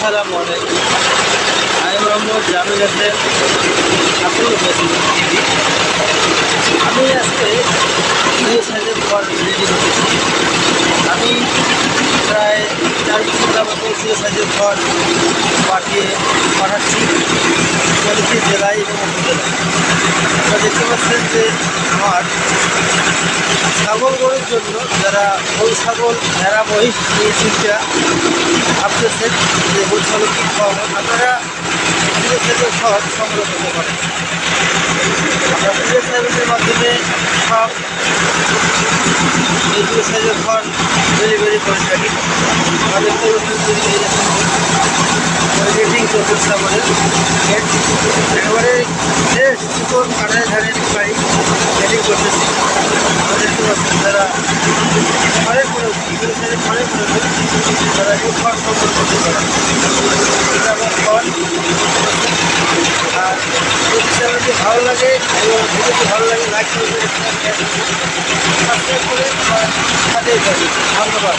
আসসালামু আলাইকুম। আমি মোহাম্মদ জামিল হোসেন। আব্দুল আমি আজকে দুই সাইজের ফল রেডি আমি প্রায় চার বছর যাবত দুই সাইজের ফল পাঠিয়ে পাঠাচ্ছি। প্রতিটি জেলায় এবং উপজেলায়। দেখতে পাচ্ছেন যে আমার ছাগল গরুর জন্য যারা গরু, ছাগল, ভেড়া, মহিষ নিয়ে চিন্তা ভাবতেছেন যে গরু, ছাগল কী খাওয়াবো আপনারা প্রিয় সাইজের ফল সংগ্রহ করতে পারেন। সাইজের মাধ্যমে সব প্রিয় সাইজের ফল ডেলিভারি করে থাকি। আমাদের রেটিং চলছে আমাদের একেবারে ফ্রেশ চিকন কাঠের বাড়ি রেটিং করতেছি আমাদের কি বলছেন যারা ঘরে করেছে প্রিয় সাইজের ঘরে করেছে তারা এই ফল সংগ্রহ করতে পারে এটা আমার ফল আর চ্যানেলটি ভালো লাগে এবং ভিডিওটি ভালো লাগে লাইক করে আমার সাথেই ধন্যবাদ।